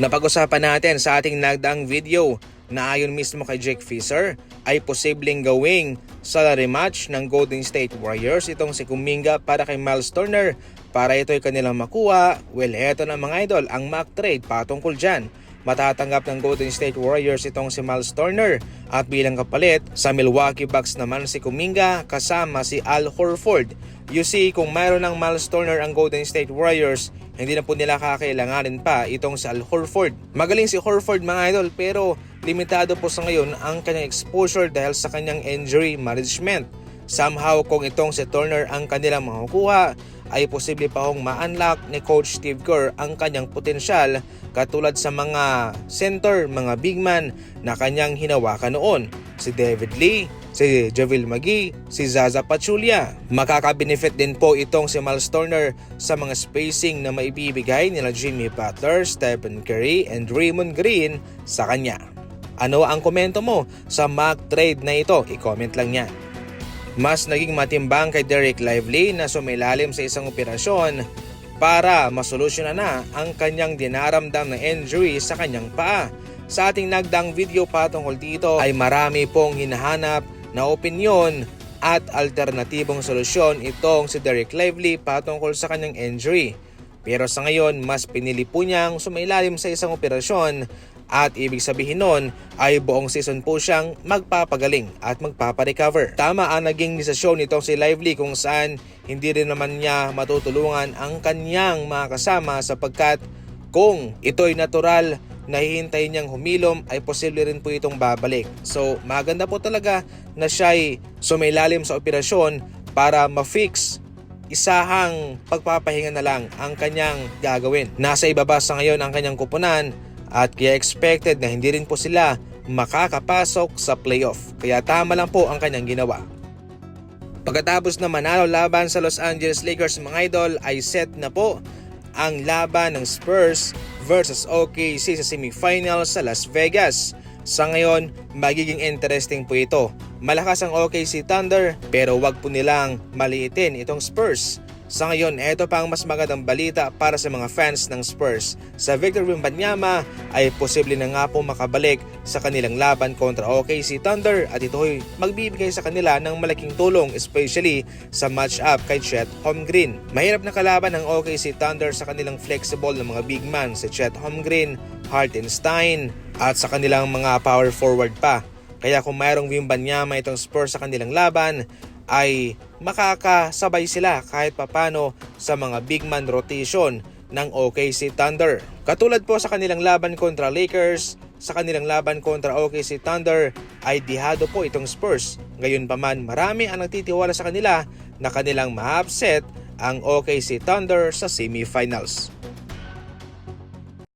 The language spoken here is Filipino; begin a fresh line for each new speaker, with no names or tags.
Napag-usapan natin sa ating nagdaang video na ayon mismo kay Jake Fisher ay posibleng gawing sa rematch ng Golden State Warriors itong si Kuminga para kay Miles Turner para ito'y kanilang makuha. Well, eto na mga idol ang mock trade patungkol dyan. Matatanggap ng Golden State Warriors itong si Miles Turner at bilang kapalit sa Milwaukee Bucks naman si Kuminga kasama si Al Horford. You see, kung mayroon ng Miles Turner ang Golden State Warriors, hindi na po nila kakailanganin pa itong si Al Horford. Magaling si Horford mga idol pero limitado po sa ngayon ang kanyang exposure dahil sa kanyang injury management. Somehow kung itong si Turner ang kanilang makukuha, ay posible pa hong ma-unlock ni Coach Steve Kerr ang kanyang potensyal katulad sa mga center, mga big man na kanyang hinawakan noon. Si David Lee, si Javil McGee, si Zaza Pachulia. Makaka-benefit din po itong si Miles Turner sa mga spacing na maibibigay nila Jimmy Butler, Stephen Curry, and Raymond Green sa kanya. Ano ang komento mo sa mock trade na ito? I-comment lang yan. Mas naging matimbang kay Derek Lively na sumilalim sa isang operasyon para masolusyonan na ang kanyang dinaramdam na injury sa kanyang paa. Sa ating nagdang video patungkol dito ay marami pong hinahanap na opinyon at alternatibong solusyon itong si Derek Lively patungkol sa kanyang injury. Pero sa ngayon, mas pinili po niyang sumailalim sa isang operasyon at ibig sabihin nun ay buong season po siyang magpapagaling at magpaparecover. Tama ang naging desisyon nitong si Lively kung saan hindi rin naman niya matutulungan ang kanyang mga kasama sapagkat kung ito'y natural na hihintayin niyang humilom ay posible rin po itong babalik. So maganda po talaga na siya'y sumailalim sa operasyon para ma-fix isahang pagpapahinga na lang ang kanyang gagawin. Nasa ibaba sa ngayon ang kanyang kupunan at kaya expected na hindi rin po sila makakapasok sa playoff. Kaya tama lang po ang kanyang ginawa. Pagkatapos na manalo laban sa Los Angeles Lakers mga idol ay set na po ang laban ng Spurs versus OKC sa semifinals sa Las Vegas. Sa ngayon, magiging interesting po ito. Malakas ang OKC Thunder pero wag po nilang maliitin itong Spurs. Sa ngayon, ito pa ang mas magandang balita para sa mga fans ng Spurs. Sa Victor Wembanyama ay posible na nga po makabalik sa kanilang laban kontra OKC Thunder at ito'y magbibigay sa kanila ng malaking tulong especially sa match-up kay Chet Holmgren. Mahirap na kalaban ng OKC Thunder sa kanilang flexible na mga big man si Chet Holmgren, Hartenstein at sa kanilang mga power forward pa. Kaya kung mayroong Wembanyama itong Spurs sa kanilang laban, ay makakasabay sila kahit papano sa mga big man rotation ng OKC Thunder. Katulad po sa kanilang laban kontra Lakers, sa kanilang laban kontra OKC Thunder ay dihado po itong Spurs. Ngayon pa man marami ang nagtitiwala sa kanila na kanilang ma-upset ang OKC Thunder sa semifinals.